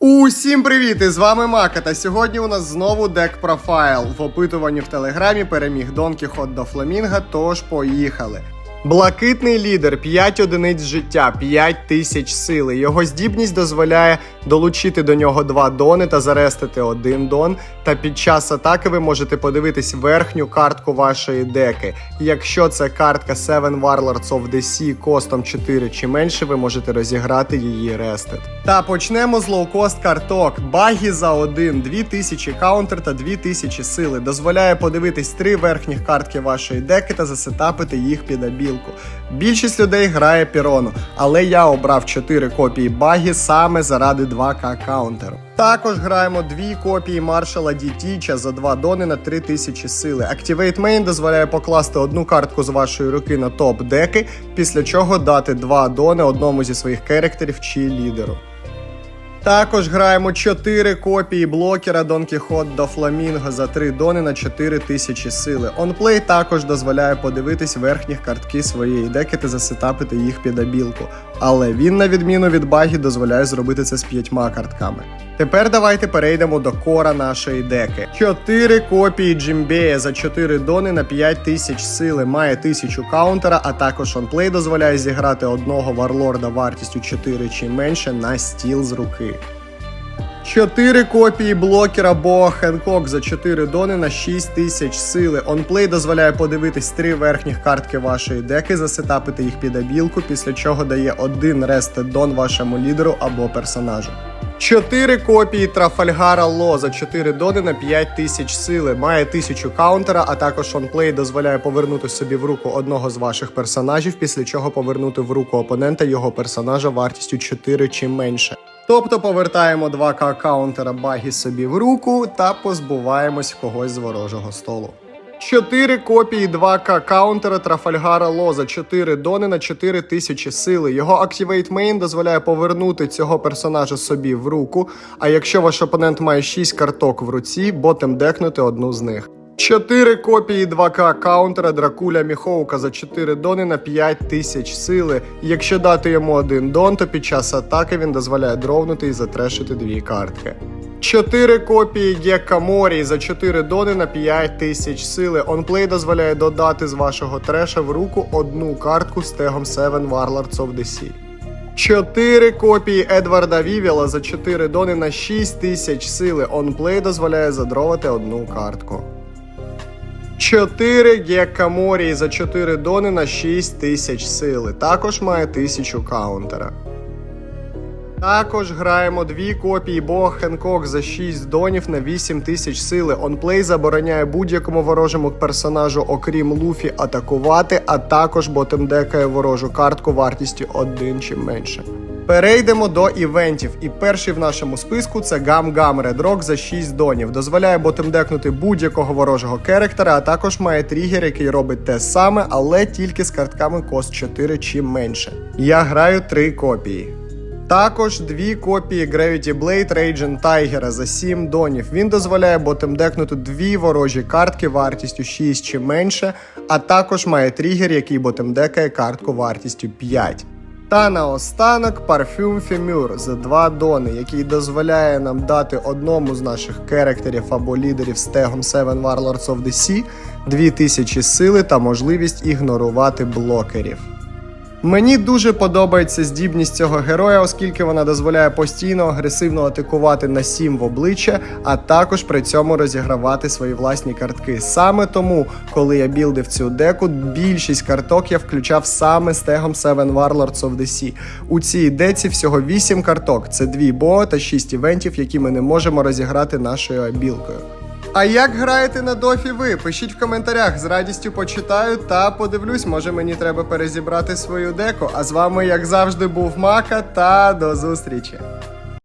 Усім привіт! І з вами Мака. Та сьогодні у нас знову дек профайл. В опитуванні в телеграмі переміг Дон Кіхот до Фламінга, тож поїхали. Блакитний лідер 5 одиниць життя, 5 тисяч сили. Його здібність дозволяє долучити до нього 2 дони та зарестити один дон. Та під час атаки ви можете подивитись верхню картку вашої деки. Якщо це картка Seven Warlords of the Sea костом 4 чи менше, ви можете розіграти її рестет. Та почнемо з лоукост карток. Багі за 1, 2000 каунтер та 2000 сили. Дозволяє подивитись три верхніх картки вашої деки та засетапити їх під абілку. Більшість людей грає пірону, але я обрав 4 копії багі саме заради 2К каунтеру. Також граємо дві копії маршала Дітіча за 2 дони на 3000 сили. Activate Main дозволяє покласти одну картку з вашої руки на топ деки, після чого дати 2 дони одному зі своїх керектерів чи лідеру. Також граємо 4 копії блокера Дон Кіхот до Фламінго за 3 дони на 4000 сили. Онплей також дозволяє подивитись верхніх картки своєї деки та засетапити їх під абілку. Але він, на відміну від багі, дозволяє зробити це з п'ятьма картками. Тепер давайте перейдемо до кора нашої деки. 4 копії Джимбея за 4 дони на 5000 сили, має 1000 каунтера, а також онплей дозволяє зіграти одного варлорда вартістю 4 чи менше на стіл з руки. 4 копії блокера Боа Хенкок за 4 дони на 6000 сили. Онплей дозволяє подивитись три верхніх картки вашої деки, засетапити їх під абілку, після чого дає один рестед дон вашому лідеру або персонажу. 4 копії Трафальгара Ло за 4 дони на 5000 сили, має 1000 каунтера, а також онплей дозволяє повернути собі в руку одного з ваших персонажів, після чого повернути в руку опонента його персонажа вартістю 4 чи менше. Тобто повертаємо 2К каунтера багі собі в руку та позбуваємось когось з ворожого столу. 4 копії 2К каунтера Трафальгара Ло за 4 дони на 4000 сили. Його Activate Main дозволяє повернути цього персонажа собі в руку, а якщо ваш опонент має 6 карток в руці, ботем декнути одну з них. 4 копії 2К каунтера Дракуля Міхоука за 4 дони на 5000 сили. Якщо дати йому один дон, то під час атаки він дозволяє дровнути і затрешити дві картки. 4 копії Гекка Морі за 4 дони на 5000 сили. Онплей дозволяє додати з вашого треша в руку одну картку з тегом Seven Warlords of the Sea. 4 копії Едварда Вівіла за 4 дони на 6000 сили. Онплей дозволяє задровати одну картку. 4 Гекка Морі за 4 дони на 6000 сили. Також має 1000 каунтера. Також граємо дві копії Бога Хенкок за 6 донів на 8000 сили. Онплей забороняє будь-якому ворожому персонажу, окрім Луфі, атакувати, а також ботем декає ворожу картку вартістю 1 чи менше. Перейдемо до івентів, і перший в нашому списку це Гам Гам Red Rock за 6 донів. Дозволяє ботем декнути будь-якого ворожого керектера, а також має тригер, який робить те саме, але тільки з картками кост 4 чи менше. Я граю 3 копії. Також дві копії Gravity Blade Raging Tiger за 7 донів. Він дозволяє ботем декнути дві ворожі картки вартістю 6 чи менше, а також має тригер, який ботем декає картку вартістю 5. Та наостанок парфюм Фемюр за 2 дони, який дозволяє нам дати одному з наших керектерів або лідерів з тегом Seven Warlords of the Sea 2000 сили та можливість ігнорувати блокерів. Мені дуже подобається здібність цього героя, оскільки вона дозволяє постійно агресивно атакувати на 7 в обличчя, а також при цьому розігравати свої власні картки. Саме тому, коли я білдив цю деку, більшість карток я включав саме з тегом Seven Warlords of the Sea. У цій деці всього 8 карток: це 2 бо та 6 івентів, які ми не можемо розіграти нашою абілкою. А як граєте на дофі ви? Пишіть в коментарях, з радістю почитаю та подивлюсь, може мені треба перезібрати свою деку. А з вами, як завжди, був Мака, та до зустрічі!